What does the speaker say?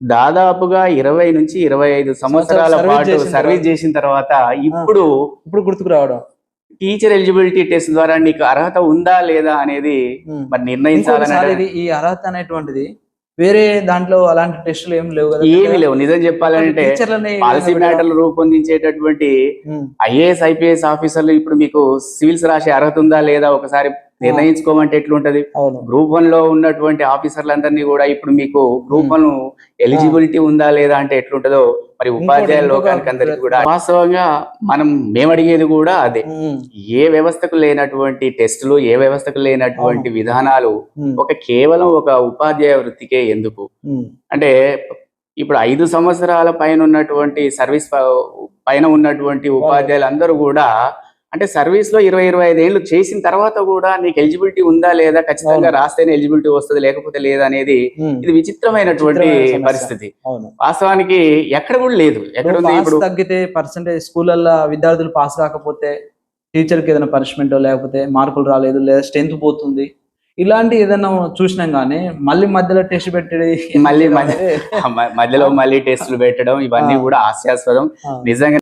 దాదాపుగా ఇరవై నుంచి ఇరవై ఐదు సంవత్సరాల పాటు సర్వీస్ చేసిన తర్వాత ఇప్పుడు ఇప్పుడు గుర్తుకు రావడం. టీచర్ ఎలిజిబిలిటీ టెస్ట్ ద్వారా నీకు అర్హత ఉందా లేదా అనేది. మరి నిర్ణయించాలని ఈ అర్హత అనేటువంటిది వేరే దాంట్లో అలాంటి టెస్టులు ఏం లేవు కదా ఏమీ లేవు. నిజం చెప్పాలంటే పాలసీ మ్యాటర్లు రూపొందించేటటువంటి ఐఏఎస్ ఐపీఎస్ ఆఫీసర్లు ఇప్పుడు మీకు సివిల్స్ రాసే అర్హత ఉందా లేదా ఒకసారి నిర్ణయించుకోమంటే ఎట్లుంటది? గ్రూప్ వన్లో ఉన్నటువంటి ఆఫీసర్లందరినీ కూడా ఇప్పుడు మీకు గ్రూప్ వన్ ఎలిజిబిలిటీ ఉందా లేదా అంటే ఎట్లుంటదో మరి ఉపాధ్యాయుల ఇంకొక- లోకానికి అందరికి కూడా వాస్తవంగా మనం మేము అడిగేది కూడా అదే. ఏ వ్యవస్థకు లేనటువంటి టెస్టులు ఏ వ్యవస్థకు లేనటువంటి విధానాలు ఒక కేవలం ఒక ఉపాధ్యాయ వృత్తికే ఎందుకు? అంటే ఇప్పుడు ఐదు సంవత్సరాల పైన ఉన్నటువంటి సర్వీస్ పైన ఉన్నటువంటి ఉపాధ్యాయులందరూ కూడా అంటే సర్వీస్లో ఇరవై ఇరవై ఐదు ఏళ్ళు చేసిన తర్వాత కూడా నీకు ఎలిజిబిలిటీ ఉందా లేదా ఖచ్చితంగా. రాస్తేనే ఎలిజిబిలిటీ వస్తుంది లేకపోతే లేదా అనేది ఇది విచిత్రమైనటువంటి. పరిస్థితి వాస్తవానికి ఎక్కడ కూడా లేదు ఎక్కడ ఉంది ఇప్పుడు తగ్గితే పర్సంటేజ్ స్కూళ్ళల్లో విద్యార్థులు పాస్ కాకపోతే టీచర్కి ఏదైనా పనిష్మెంట్ లేకపోతే మార్కులు రాలేదు లేదా స్ట్రెంత్ పోతుంది ఇలాంటి ఏదైనా చూసినాం కానీ మళ్ళీ మధ్యలో టెస్ట్ పెట్టి మళ్ళీ మధ్యలో మళ్ళీ టెస్టులు పెట్టడం ఇవన్నీ. కూడా హాస్యాస్పదం. నిజంగా